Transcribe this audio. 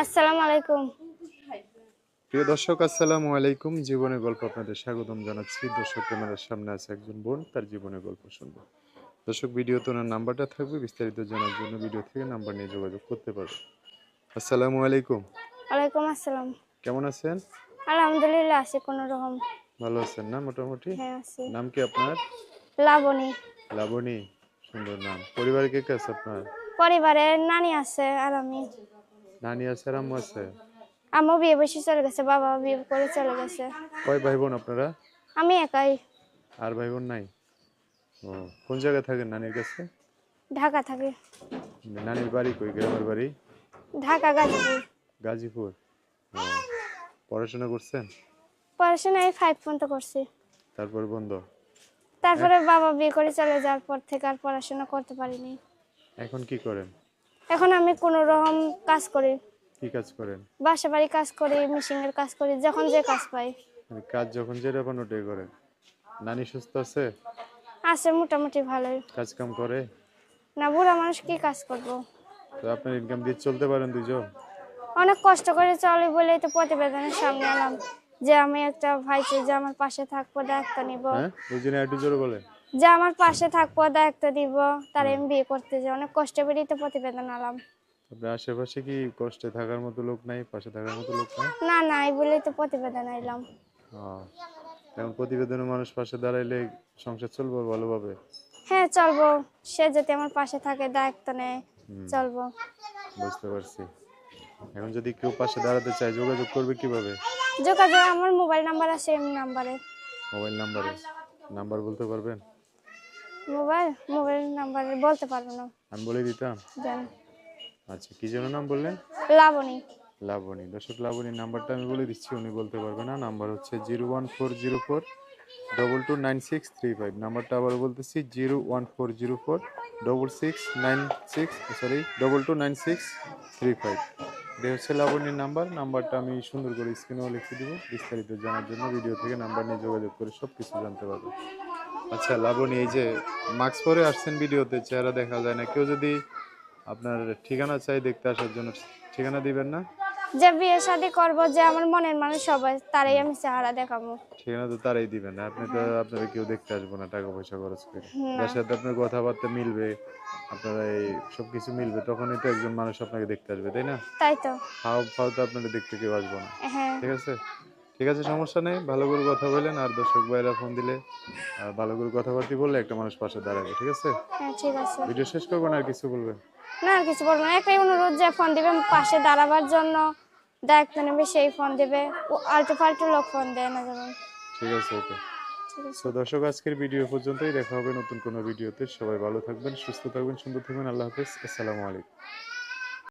আসসালামু আলাইকুম। প্রিয় দর্শক আসসালামু আলাইকুম। জীবনের গল্প আপনাদের স্বাগতম জানাচ্ছি। দর্শক ক্যামেরার সামনে আছে একজন বোন তার জীবনের গল্প শুনব। দর্শক ভিডিওতে ওনার নাম্বারটা থাকবে বিস্তারিত জানার জন্য ভিডিও থেকে নাম্বার নিয়ে যোগাযোগ করতে পারবে আসসালামু আলাইকুম। ওয়ালাইকুম আসসালাম। কেমন আছেন? আলহামদুলিল্লাহ আছি কোনো রকম। ভালো আছেন না মোটামুটি? হ্যাঁ আছি। নাম কি আপনার? লাবণী। লাবণী সুন্দর নাম। পরিবারে কে কে আছে আপনার? পরিবারে নানি আছে আর আমি। নানি আছে আর আম্মু আছে? আম্মু বিয়ে বসে চলে গেছে বাবা বিয়ে করে চলে গেছে। কয় ভাই বোন আপনারা? আমি একাই। আর ভাই বোন নাই? ও কোন জায়গায় থাকেন নানির কাছে? ঢাকা থাকি। নানির বাড়ি কই গ্রামের বাড়ি? ঢাকা গাজীপুর। গাজীপুর। পড়াশোনা করছেন? পড়াশোনা এই ফাইভ পর্যন্ত করছি। তারপর বন্ধ? তারপরে বাবা বিয়ে করে চলে যাওয়ার পর থেকে আর পড়াশোনা করতে পারিনি। এখন কি করেন? এখন আমি কোনো রকম কাজ করি। কি কাজ করেন? বাসা বাড়ি কাজ করি মেশিনের কাজ করি যখন যে কাজ পাই। মানে কাজ যখন যেটা পান ওটাই করেন। নানি সুস্থ আছে? আছে মোটামুটি ভালোই। কাজ কাম করে? না বুড়া মানুষ কি কাজ করব? তো আপনার ইনকাম দিয়ে চলতে পারেন দুজন অনেক কষ্ট করে চলে বলেই তো প্রতিবেদনের সামনে এলাম। যে আমি একটা ভাইকে যে আমার পাশে থাকব দায়িত্ব নিব। হ্যাঁ? ওই জন্য একটু জোরে বলেন। যে আমার পাশে থাকব দায়িত্ব দিব তার আমি বিয়ে করতে যে অনেক কষ্ট করেই তো প্রতিবেদন আলাম। আপনার আশেপাশে কি কষ্টে থাকার মতো লোক নাই পাশে থাকার মতো লোক নাই? না না এই বলেই তো প্রতিবেদন আইলাম। এখন প্রতিবেদনে মানুষ পাশে দাঁড়াইলে সংসার চলবে ভালোভাবে? হ্যাঁ চলবো। সে যদি আমার পাশে থাকে দায়িত্ব নেয়। চলবো। বুঝতে পারছি। এখন যদি কেউ পাশে দাঁড়াতে চায় যোগাযোগ করবে কীভাবে? যোগাযোগ আমার মোবাইল নাম্বার আছে এম নাম্বারে। মোবাইল নাম্বারে? নাম্বার বলতে পারবেন? মোবাইল মোবাইল নাম্বারে বলতে পারব না। আমি বলে দিতাম? জান। আচ্ছা কি যেন নাম বললেন? লাবণী। লাবণী দর্শক লাবণীর নাম্বারটা আমি বলে দিচ্ছি উনি বলতে পারবে না। নাম্বার হচ্ছে zero one four zero four double two nine six three five. নাম্বারটা আবার বলতেছি zero one four zero four double six nine six sorry double two nine six three five. এটা হচ্ছে লাবণীর নাম্বার। নাম্বারটা আমি সুন্দর করে স্ক্রিনেও লিখে দিব। বিস্তারিত জানার জন্য ভিডিও থেকে নাম্বার নিয়ে যোগাযোগ করে সব কিছু জানতে পারবে আচ্ছা লাবণী এই যে মাস্ক পরে আসছেন ভিডিওতে চেহারা দেখা যায় না। কেউ যদি আপনার ঠিকানা চাই দেখতে আসার জন্য ঠিকানা দিবেন না? যে বিয়ে শাদি করব যে আমার মনের মানুষ সবাই তারাই আমি চেহারা দেখাবো। ঠিকানা তো তারাই দিবেন না। আপনি তো আপনারা কেউ দেখতে আসব না টাকা পয়সা খরচ করে। যার সাথে আপনার কথাবার্তা মিলবে আপনারা এই সব কিছু মিলবে তখনই তো একজন মানুষ আপনাকে দেখতে আসবে তাই না? তাই তো। হাও ফাও তো আপনাদের দেখতে কেউ আসব না। হ্যাঁ। ঠিক আছে? ঠিক আছে সমস্যা নেই। ভালো করে কথা বললেন আর দর্শক ভাইরা ফোন দিলে ভালো করে কথাবার্তা বললে একটা মানুষ পাশে দাঁড়াবে ঠিক আছে? হ্যাঁ ঠিক আছে। ভিডিও শেষ করব না আর কিছু বলবেন? না আর কিছু বলব না। একটাই অনুরোধ যে ফোন দিবে পাশে দাঁড়াবার জন্য। দায়িত্ব নেবে সেই ফোন দিবে। ও আল্টু ফাল্টু লোক ফোন দেয় না যেমন। ঠিক আছে ওকে। তো দর্শক আজকের ভিডিও পর্যন্তই। দেখা হবে নতুন কোনো ভিডিওতে। সবাই ভালো থাকবেন সুস্থ থাকবেন সুন্দর থাকবেন। আল্লাহ হাফেজ। আসসালামু আলাইকুম।